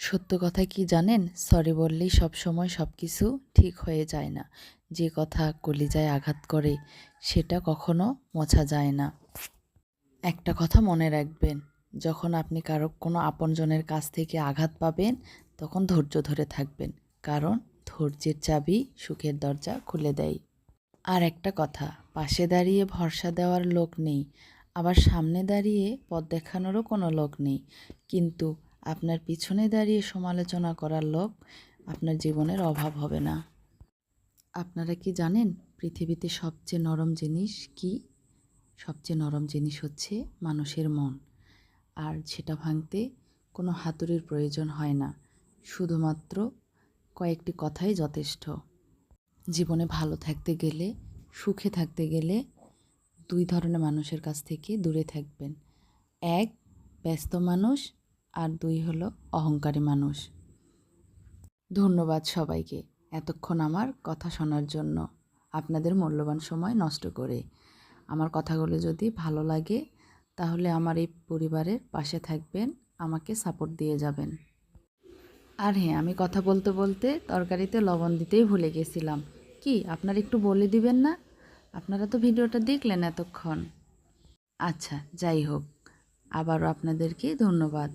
সত্য কথা কি জানেন? সরি বললেই সব সময় সব কিছু ঠিক হয়ে যায় না। যে কথা কলিজায় আঘাত করে, সেটা কখনো মোছা যায় না। একটা কথা মনে রাখবেন, যখন আপনি কারও কোনো আপনজনের কাছ থেকে আঘাত পাবেন, তখন ধৈর্য ধরে থাকবেন, কারণ ধৈর্যের চাবি সুখের দরজা খুলে দেয়। আর একটা কথা, পাশে দাঁড়িয়ে ভরসা দেওয়ার লোক নেই, আবার সামনে দাঁড়িয়ে পথ দেখানোরও কোনো লোক নেই। কিন্তু আপনার পিছনে দাঁড়িয়ে সমালোচনা করার লোক আপনার জীবনের অভাব হবে না। আপনারা কি জানেন পৃথিবীতে সবচেয়ে নরম জিনিস কি? সবচেয়ে নরম জিনিস হচ্ছে মানুষের মন। আর সেটা ভাঙতে কোনো হাতুড়ির প্রয়োজন হয় না। শুধুমাত্র কয়েকটি কথাই যথেষ্ট। জীবনে ভালো থাকতে গেলে, সুখে থাকতে গেলে দুই ধরনের মানুষের কাছ থেকে দূরে থাকবেন। এক, ব্যস্ত মানুষ আর দুই হলো অহংকারী মানুষ। ধন্যবাদ সবাইকে এতক্ষণ আমার কথা শোনার জন্য। আপনাদের মূল্যবান সময় নষ্ট করে। আমার কথাগুলো যদি ভালো লাগে, তাহলে আমার এই পরিবারের পাশে থাকবেন, আমাকে সাপোর্ট দিয়ে যাবেন। আর হ্যাঁ আমি কথা বলতে বলতে তরকারিতে লবণ দিতেই ভুলে গেছিলাম। কি, আপনারা একটু বলে দিবেন না? আপনারা তো ভিডিওটা দেখলেন এতক্ষণ। আচ্ছা যাই হোক, আবারও আপনাদেরকে ধন্যবাদ।